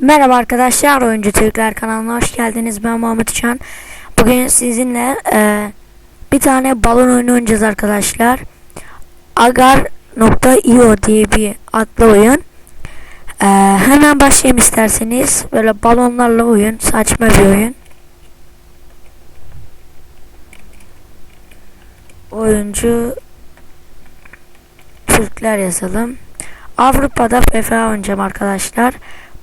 Merhaba arkadaşlar, Oyuncu Türkler kanalına hoş geldiniz. Ben Muhammed Can. Bugün sizinle e, bir tane balon oyunu oynayacağız arkadaşlar. Agar.io diye bir adlı oyun. E, hemen başlayayım isterseniz. Böyle balonlarla oyun, saçma bir oyun. Oyuncu Türkler yazalım. Avrupa'da FIFA oynayacağım arkadaşlar.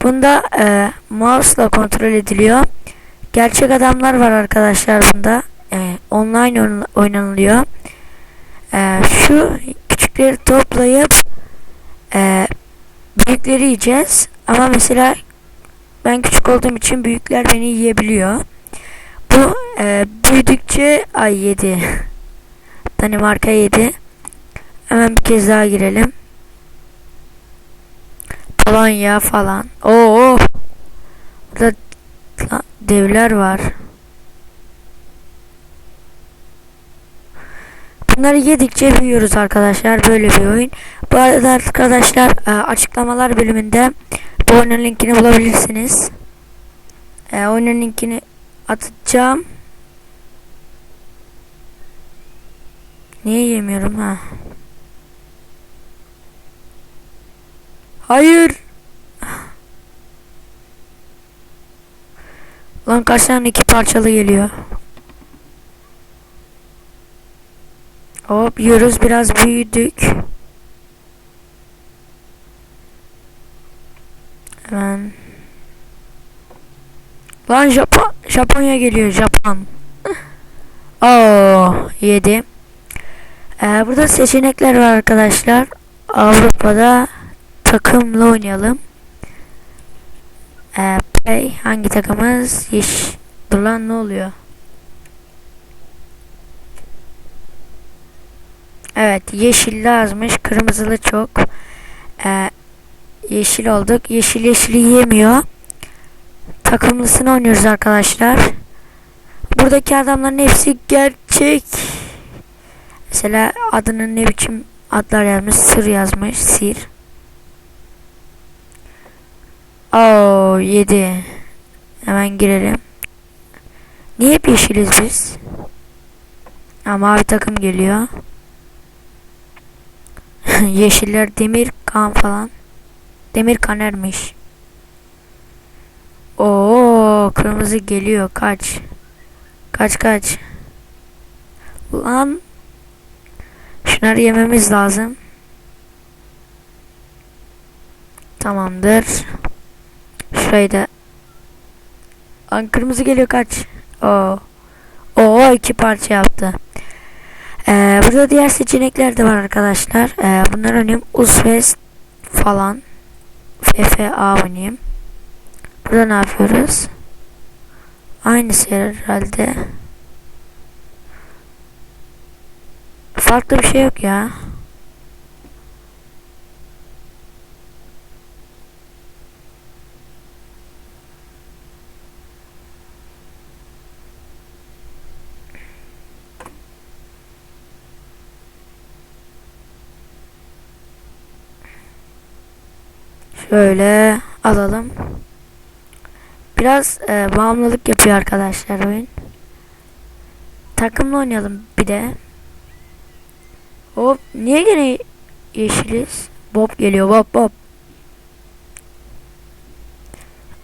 Bunda e, mouse'la kontrol ediliyor. Gerçek adamlar var arkadaşlar bunda. E, online oyn- oynanılıyor. E, şu küçükleri toplayıp e, büyükleri yiyeceğiz. Ama mesela ben küçük olduğum için büyükler beni yiyebiliyor. Bu e, büyüdükçe ay yedi. Danimarka yedi. Hemen bir kez daha girelim. Polonya falan. Oo. Burada devler var. Bunları yedikçe büyüyoruz arkadaşlar. Böyle bir oyun. Bu arada arkadaşlar e, açıklamalar bölümünde bu oyunun linkini bulabilirsiniz. E, oyunun linkini atacağım. Niye yemiyorum ha? Hayır. Lan kaç tane iki parçalı geliyor. Hop yiyoruz biraz büyüdük. Hemen. Lan Japon Japonya geliyor Japon. Oo yedi. Ee, burada seçenekler var arkadaşlar. Avrupa'da takımla oynayalım. Ee, play hangi takımız? Yeş. Dur lan ne oluyor? Evet yeşilli azmış. Kırmızılı çok. Ee, yeşil olduk. Yeşil yeşili yiyemiyor. Takımlısını oynuyoruz arkadaşlar. Buradaki adamların hepsi gerçek. Mesela adının ne biçim adlar yazmış. Sır yazmış. Sir. Oo 7. Hemen girelim. Niye hep yeşiliz biz? Ha, mavi takım geliyor. Yeşiller demir kan falan. Demir kanermiş. Oo kırmızı geliyor kaç. Kaç kaç. Lan. Şunları yememiz lazım. Tamamdır. Şurayı da. Lan kırmızı geliyor kaç. Oo. Oo iki parça yaptı. Ee, burada diğer seçenekler de var arkadaşlar. Ee, bunları oynayayım. Usves falan. FFA oynayayım. Burada ne yapıyoruz? Aynısı herhalde. Farklı bir şey yok ya. Şöyle alalım. Biraz e, bağımlılık yapıyor arkadaşlar oyun. Takımla oynayalım bir de. Hop niye gene yeşiliz? Bob geliyor Bob Bob.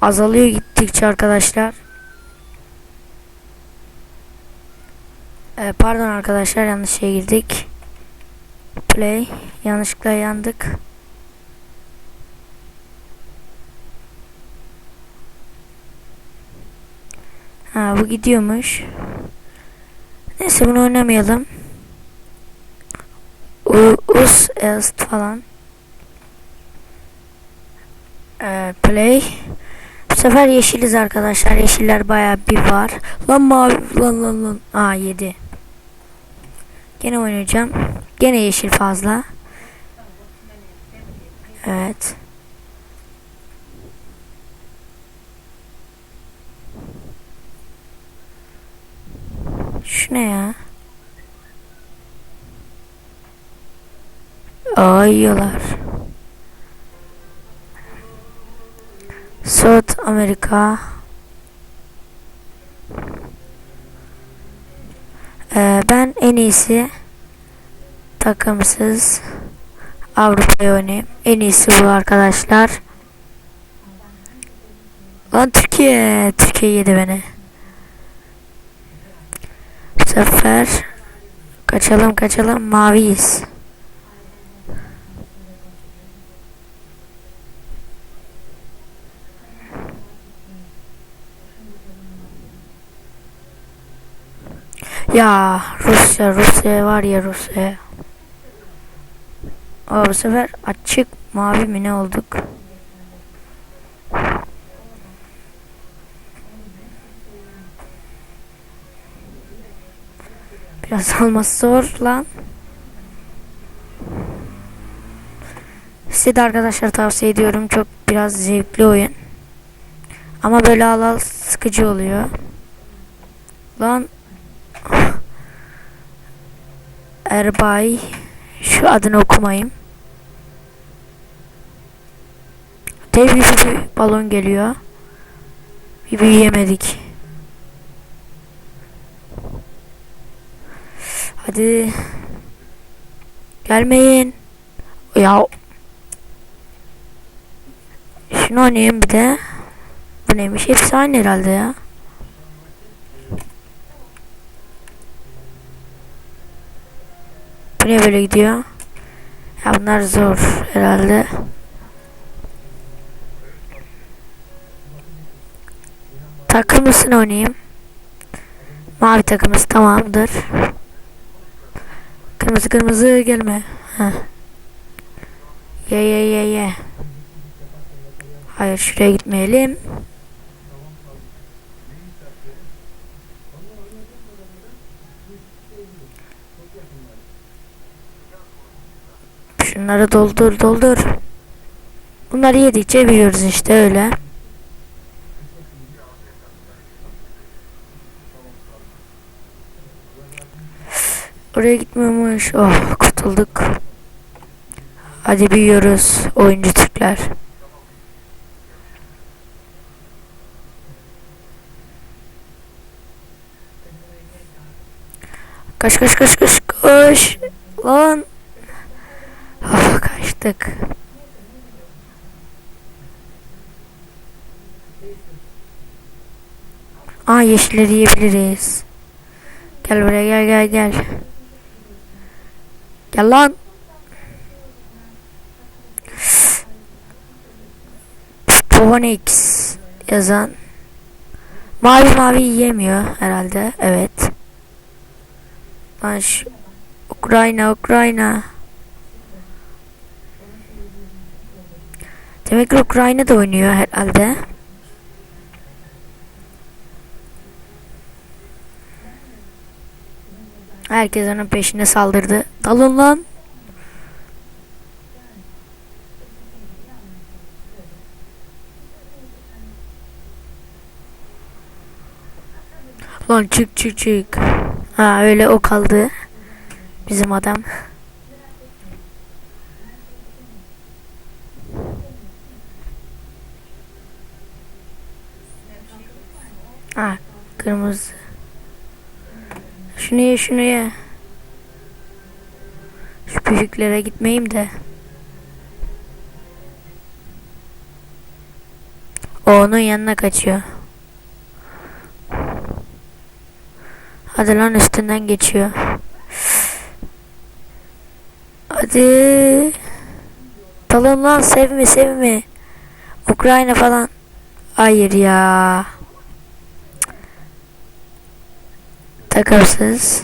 Azalıyor gittikçe arkadaşlar. E, pardon arkadaşlar yanlış şeye girdik. Play yanlışlıkla yandık. Ha bu gidiyormuş. Neyse bunu oynamayalım. U us est falan. Ee, play. Bu sefer yeşiliz arkadaşlar. Yeşiller baya bir var. Lan mavi lan lan lan. Aa 7. Gene oynayacağım. Gene yeşil fazla. Evet. Şu ne ya? Aa yiyorlar. South Amerika. Ee, ben en iyisi takımsız Avrupa'ya oynayayım. En iyisi bu arkadaşlar. Lan Türkiye. Türkiye yedi beni. Sefer kaçalım kaçalım maviyiz. Ya Rusya Rusya var ya Rusya. Aa, bu sefer açık mavi mi ne olduk? Biraz alması zor lan. Size de arkadaşlar tavsiye ediyorum. Çok biraz zevkli oyun. Ama böyle al al sıkıcı oluyor. Lan Erbay şu adını okumayayım. Dev bir balon geliyor. Bir büyüyemedik. Hadi. Gelmeyin. Ya. Şunu oynayayım bir de. Bu neymiş? Hepsi aynı herhalde ya. Bu ne böyle gidiyor? Ya bunlar zor herhalde. Takımlısını oynayayım. Mavi takımız tamamdır. Kırmızı kırmızı gelme. Heh. Ye ye ye ye. Hayır şuraya gitmeyelim. Şunları doldur doldur. Bunları yedikçe biliyoruz işte öyle. Oraya gitmiyormuş. Oh kurtulduk. Hadi büyüyoruz oyuncu Türkler. Kaç kaç kaç kaç kaç. Lan. Oh, kaçtık. Aa yeşilleri yiyebiliriz. Gel buraya gel gel gel. Gel lan. Povanix yazan. Mavi mavi yiyemiyor herhalde. Evet. Şu Ukrayna Ukrayna. Demek ki Ukrayna da oynuyor herhalde. Herkes onun peşine saldırdı. Dalın lan. Lan çık çık çık. Ha öyle o kaldı. Bizim adam. Ha kırmızı. Şunu ye. Şu büyüklere gitmeyeyim de. O onun yanına kaçıyor. Hadi lan üstünden geçiyor. Hadi. Dalın lan sevme sevme. Ukrayna falan. Hayır ya. Takımsız.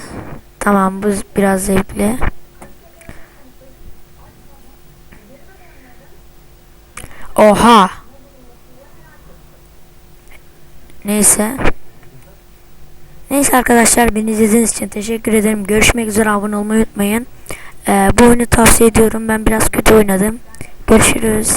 Tamam bu biraz zevkli. Oha. Neyse. Neyse arkadaşlar beni izlediğiniz için teşekkür ederim. Görüşmek üzere abone olmayı unutmayın. Ee, bu oyunu tavsiye ediyorum. Ben biraz kötü oynadım. Görüşürüz.